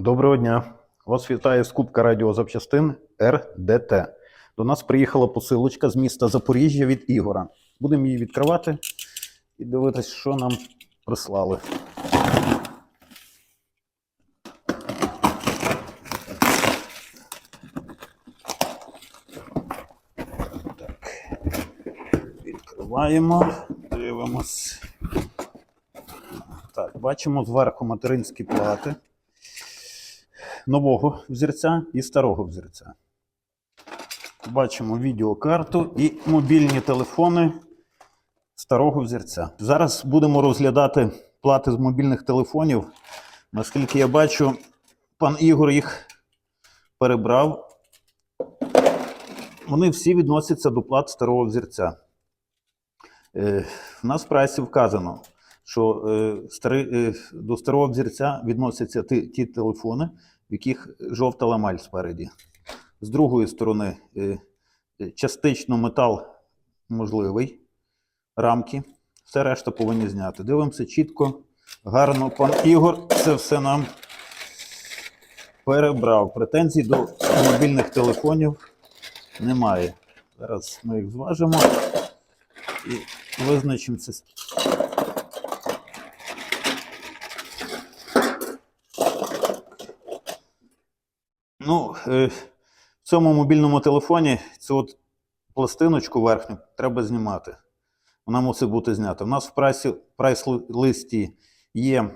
Доброго дня! Вас вітає скупка радіозапчастин РДТ. До нас приїхала посилочка з міста Запоріжжя від Ігора. Будемо її відкривати і дивитися, що нам прислали. Так. Відкриваємо, дивимось. Так, бачимо зверху материнські плати нового взірця і старого взірця. Бачимо відеокарту і мобільні телефони старого взірця. Зараз будемо розглядати плати з мобільних телефонів. Наскільки я бачу, пан Ігор їх перебрав. Вони всі відносяться до плат старого взірця. Е, в нас в прайсі вказано, що е, старий, е, до старого взірця відносяться ті, ті телефони, в яких жовта ламаль спереді. З другої сторони, е, е, частично метал можливий, рамки. Все решта повинні зняти. Дивимося чітко, гарно. Пан Ігор це все нам перебрав. Претензій до мобільних телефонів немає. Зараз ми їх зважимо і визначимося. Ну, е, в цьому мобільному телефоні цю от пластиночку верхню треба знімати. Вона мусить бути знята. У нас в прайс-листі є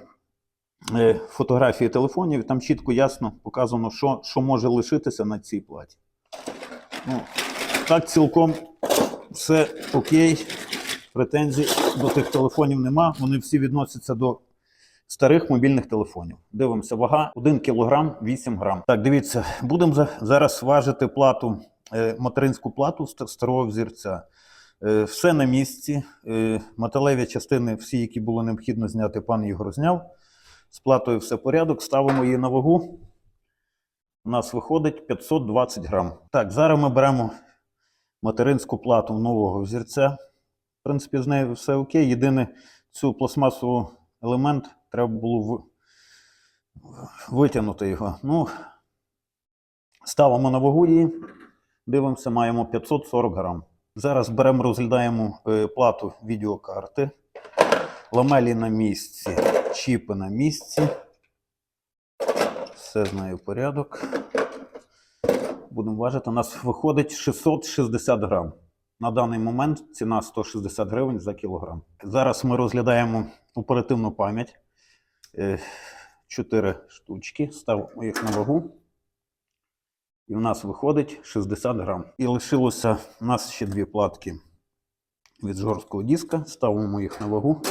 е, фотографії телефонів, там чітко ясно показано, що, що може лишитися на цій платі. Ну, так, цілком все окей. Претензій до тих телефонів нема. Вони всі відносяться до старих мобільних телефонів. Дивимося, вага 1 кг 8 грам. Так, дивіться, будемо зараз важити плату, е, материнську плату старого взірця. Е, Все на місці. Е, Металеві частини, всі, які було необхідно зняти, пан Ігор зняв. З платою все порядок. Ставимо її на вагу. У нас виходить 520 грам. Так, зараз ми беремо материнську плату нового взірця. В принципі, з нею все окей. Єдине, цю пластмасову елемент треба було витягнути його. Ну, ставимо на вагу її, дивимося, маємо 540 грам. Зараз беремо, розглядаємо е, плату відеокарти. Ламелі на місці, чіпи на місці. Все з нею порядок. Будемо важити. У нас виходить 660 грам. На даний момент ціна 160 гривень за кілограм. Зараз ми розглядаємо оперативну пам'ять. Е, Чотири штучки. Ставимо їх на вагу. І в нас виходить 60 грам. І лишилося у нас ще дві платки від жорсткого диска. Ставимо їх на вагу.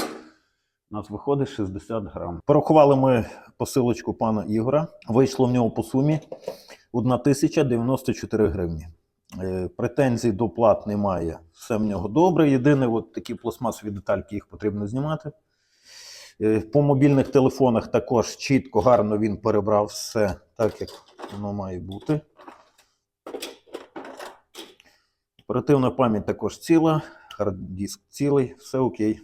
У нас виходить 60 грам. Порахували ми посилочку пана Ігора. Вийшло в нього по сумі 1094 гривні. Е, Претензій до плат немає. Все в нього добре. Єдине, от такі пластмасові детальки їх потрібно знімати. Е, По мобільних телефонах також чітко, гарно він перебрав все так, як воно має бути. Оперативна пам'ять також ціла, хард-диск цілий, все окей.